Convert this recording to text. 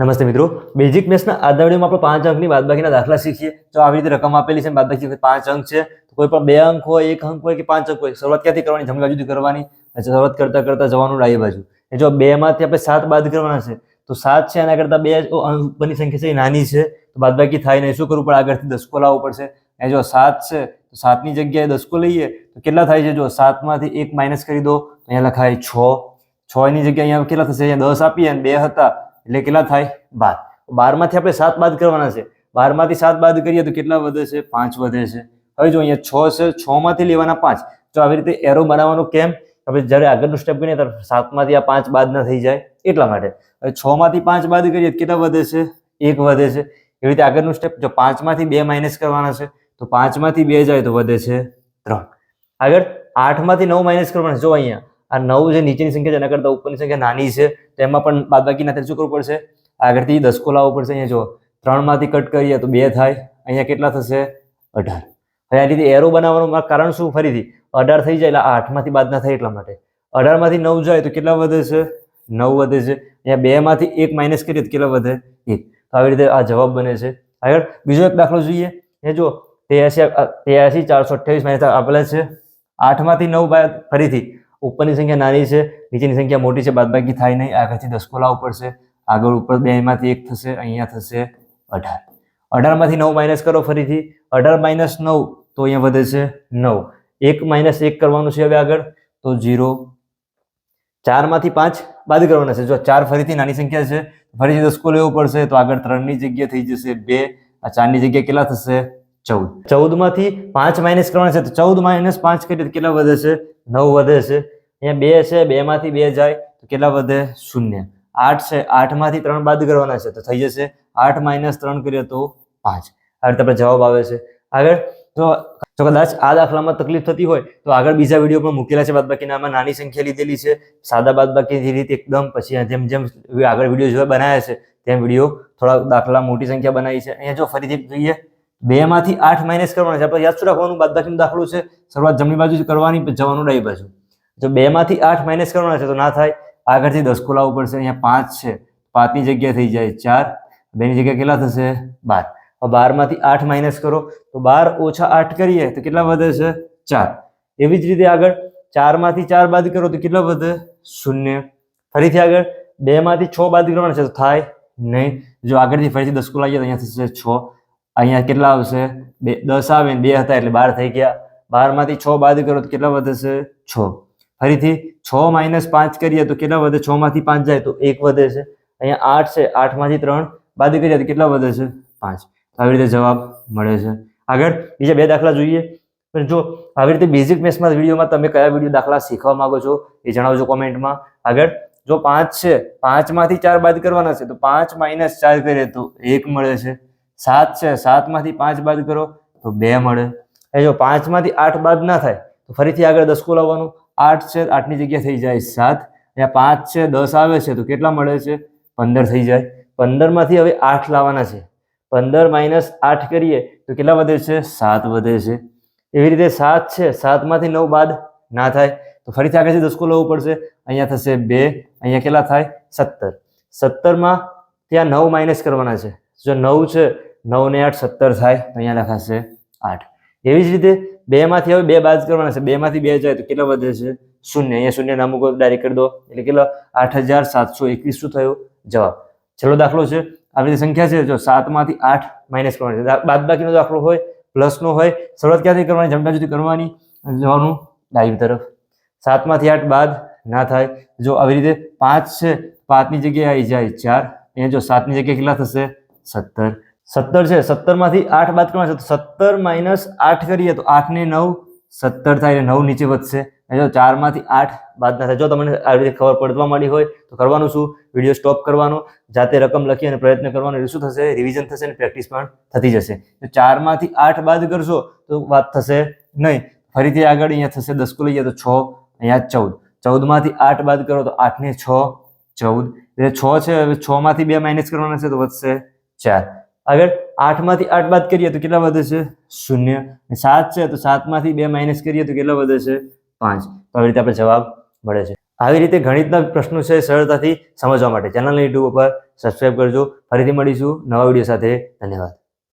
નમસ્તે મિત્રો. બેઝિક મેથ્સના આજના વિડીયોમાં આપણે પાંચ અંકની બાદબાકીના દાખલા શીખીએ. જો આવી રીતે રકમ આપેલી છે બાદબાકી પાંચ અંક છે કોઈ પણ બે અંક હોય, એક અંક હોય કે પાંચ અંક હોય, શરૂઆત ક્યાંથી કરવાની? જમણી બાજુથી કરવાની. શરૂઆત કરતા કરતા જવાનું ડાબી બાજુ. એ જો બે માંથી આપણે સાત બાદ કરવાના છે, તો સાત છે, એના કરતા બે ઉપરની સંખ્યા છે, એ નાની છે. તો બાદબાકી થાય નહીં. શું કરવું પડે? આગળથી દસકો લાવવો પડશે. એ જો સાત છે, તો સાતની જગ્યાએ દસકો લઈએ, તો કેટલા થાય છે? જો સાતમાંથી એક માઇનસ કરી દો અહીંયા લખાય છ. છ ની જગ્યાએ અહીંયા કેટલા થશે? અહીંયા દસ આપીએ અને બે હતા એટલે કેટલા થાય? બાર. બારમાંથી આપણે સાત બાદ કરવાના છે. બારમાંથી સાત બાદ કરીએ તો કેટલા વધે છે? પાંચ વધે છે. હવે જો અહીંયા છ છે છ માંથી લેવાના પાંચ. તો આવી રીતે એરો બનાવવાનું કેમ? હવે જ્યારે આગળનું સ્ટેપ કરીએ ત્યારે સાતમાંથી આ પાંચ બાદ ના થઈ જાય એટલા માટે. હવે છ માંથી પાંચ બાદ કરીએ કેટલા વધે છે? એક વધે છે. એવી રીતે આગળનું સ્ટેપ જો પાંચમાંથી બે માઇનસ કરવાના છે, તો પાંચમાંથી બે જાય તો વધે છે ત્રણ. આગળ આઠમાંથી નવ માઇનસ કરવાના જો અહીંયા આ નવ જે નીચેની સંખ્યા છે, એના કરતાં ઉપરની સંખ્યા નાની છે, તો એમાં પણ બાદબાકી ના થાય શું કરવું પડશે. આગળથી દસકો લાવવો પડશે અહીંયા, જો ત્રણમાંથી કટ કરીએ તો બે થાય, અહીંયા કેટલા થશે? અઢાર. હવે આ રીતે એરો બનાવવાનું કારણ શું? ફરીથી, અઢાર થઈ જાય એટલે આઠમાંથી બાદ ના થાય એટલા માટે. અઢારમાંથી નવ જાય તો કેટલા વધે છે? નવ વધે છે. અહીંયા બેમાંથી એક માઇનસ કરીએ તો કેટલા વધે? એક. તો આવી રીતે આ જવાબ બને છે. આગળ બીજો એક દાખલો જોઈએ. એ જો ત્યાસી ત્યાસી ચારસો અઠ્યાવીસ માઇનસ આપેલા છે. આઠમાંથી નવ બાદ ફરીથી ઉપરની સંખ્યા નાની છે, નીચેની સંખ્યા મોટી છે, બાદબાકી થાય નહીં. આગળથી દસકો લાવવો પડશે. આગળ ઉપર બેમાંથી એક થશે, અહીંયા થશે અઢાર. અઢારમાંથી નવ માઇનસ કરો ફરીથી. અઢાર માઇનસ નવ તો અહીંયા વધે છે નવ. એક માઇનસ એક કરવાનું છે હવે આગળ તો ઝીરો ચારમાંથી પાંચ બાદ કરવાના છે. જો ચાર ફરીથી નાની સંખ્યા છે, ફરીથી દસકો લેવો પડશે તો આગળ ત્રણની જગ્યાએ થઈ જશે બે. આ ચારની જગ્યાએ કેટલા થશે? ચૌદ. ચૌદમાંથી પાંચ માઇનસ કરવાના છે તો ચૌદ માઇનસ પાંચ કરીએ તો કેટલા વધે છે? નવ વધે છે. અહીંયા બે છે બે માંથી બે જાય તો કેટલા વધે? શૂન્ય. આઠ છે, આઠમાંથી ત્રણ બાદ કરવાના છે તો થઈ જશે આઠ માઇનસ ત્રણ કરીએ તો પાંચ. આ રીતે આપણે જવાબ આવે છે. આગળ જો જો કદાચ આ દાખલામાં તકલીફ થતી હોય તો આગળ બીજા વીડિયો પણ મૂકેલા છે બાદબાકીના આમાં નાની સંખ્યા લીધેલી છે. સાદા બાદબાકીની રીતે એકદમ. પછી જેમ જેમ આગળ વીડિયો જોવા બનાવ્યા છે તેમ વીડિયો થોડા દાખલા મોટી સંખ્યા બનાવી છે. અહીંયા જો ફરીથી જોઈએ બે માંથી આઠ માઇનસ કરવાના છે. આપણે યાદ શું રાખવાનું? બાદબાકીનો દાખલો છે. શરૂઆત જમણી બાજુ કરવાની જવાનું ડાબી બાજુ. જો બે માંથી આઠ માઇનસ કરવાના છે તો ના થાય. આગળથી દસ લાવવું પડશે. અહીંયા પાંચ છે. પાંચની જગ્યાએ થઈ જાય ચાર. બેની જગ્યાએ કેટલા થશે? બાર. બારમાંથી આઠ માઇનસ કરો. તો બાર ઓછા આઠ કરીએ તો કેટલા વધે છે? ચાર. એવી જ રીતે આગળ ચારમાંથી ચાર બાદ કરો તો કેટલા વધે? શૂન્ય. ફરીથી આગળ બે માંથી છ બાદ કરવાના છે તો થાય નહીં. જો આગળથી ફરીથી દસકો જાય તો અહીંયા થશે છ. અહીંયા કેટલા આવશે? બે, દસ આવે ને બે હતા એટલે બાર થઈ ગયા. બારમાંથી છ બાદ કરો તો કેટલા વધે છે. છ ફરીથી છ માઇનસ પાંચ કરીએ તો કેટલા વધે? છ માંથી પાંચ જાય તો એક વધે છે. અહીંયા આઠ છે, આઠમાંથી ત્રણ. બાદ કરીએ તો કેટલા વધે છે? પાંચ. આવી રીતે જવાબ મળે છે. આગળ બીજા બે દાખલા જોઈએ. પણ જો આવી રીતે બેઝિક મેથ્સમાં વિડીયોમાં તમે કયા વીડિયો દાખલા શીખવા માંગો છો એ જણાવજો કોમેન્ટમાં. આગળ જો પાંચ છે, પાંચમાંથી ચાર બાદ કરવાના છે તો પાંચ માઇનસ ચાર કરીએ તો એક મળે છે. સાત છે, સાતમાંથી પાંચ બાદ કરો તો બે મળે. એ જો પાંચમાંથી આઠ બાદ ના થાય, તો ફરીથી આગળ દસકો લાવવાનું આઠ છે, આઠની જગ્યાએ થઈ જાય સાત. અહીંયા પાંચ છે, દસ આવે છે, તો કેટલા મળે છે? પંદર થઈ જાય. પંદરમાંથી હવે આઠ લાવવાના છે. પંદર માઇનસ આઠ કરીએ તો કેટલા વધે છે? સાત વધે છે. એવી રીતે સાત છે, સાતમાંથી નવ બાદ ના થાય, તો ફરીથી આગળથી દસકો લેવો પડશે. અહીંયા થશે બે, અહીંયા કેટલા થાય? સત્તર. સત્તરમાં ત્યાં નવ માઇનસ કરવાના છે. જો નવ છે નવ ને આઠ, સત્તર થાય, તો અહીંયા લખાશે આઠ. એવી જ રીતે બે માંથી હવે બે બાદ કરવાના છે. બે માંથી બે જાય તો કેટલા વધે છે? શૂન્ય. અહીંયા શૂન્ય અમુક મૂકો ડાયરેક્ટ કરી દો. એટલે કેટલા? આઠ હજાર સાતસો એકવીસ શું થયો જવાબ. છેલ્લો દાખલો છે. આવી રીતે સંખ્યા છે. જો સાતમાંથી આઠ માઇનસ કરવાની. છે બાદ બાકીનો દાખલો હોય, પ્લસનો હોય, શરૂઆત ક્યાંથી કરવાની? જમતા જુદી કરવાની. જવાનું ડાબી તરફ. સાતમાંથી આઠ બાદ ના થાય. જો આવી રીતે પાંચ છે, પાંચની જગ્યાએ આવી જાય ચાર. અહીંયા જો સાતની જગ્યાએ કેટલા થશે? સત્તર. સત્તર છે, સત્તરમાંથી આઠ બાદ કરવાના છે, તો સત્તર માઇનસ આઠ કરીએ તો આઠ ને નવ, સત્તર થાય એટલે નવ નીચે વધશે. અને જો ચારમાંથી આઠ બાદ ના થાય, જો તમને આવી રીતે ખબર પડવા માંડી હોય, તો કરવાનું શું? વીડિયો સ્ટોપ કરવાનો, જાતે રકમ લખી અને પ્રયત્ન કરવાનો, એટલે શું થશે? રિવિઝન થશે અને પ્રેક્ટિસ પણ થતી જશે. તો ચારમાંથી આઠ બાદ કરશો, તો વાત થશે નહીં. ફરીથી આગળ અહીંયા થશે દસકો લઈએ તો છ, અહીંયા ચૌદ. ચૌદમાંથી આઠ બાદ કરો તો આઠ ને છ, ચૌદ. એટલે છ છે, હવે છ માંથી બે માઇનસ કરવાના છે તો વધશે ચાર. આગળ આઠમાંથી આઠ બાદ કરીએ તો કેટલા વધે છે? શૂન્ય. સાત છે તો સાતમાંથી બે માઇનસ કરીએ તો કેટલા વધે છે? પાંચ. તો આવી રીતે આપણે જવાબ મળે છે. આવી રીતે ગણિતના પ્રશ્નો છે સરળતાથી સમજવા માટે. ચેનલ યુટ્યુબ ઉપર સબસ્ક્રાઈબ કરજો. ફરીથી મળીશું નવા વીડિયો સાથે. ધન્યવાદ.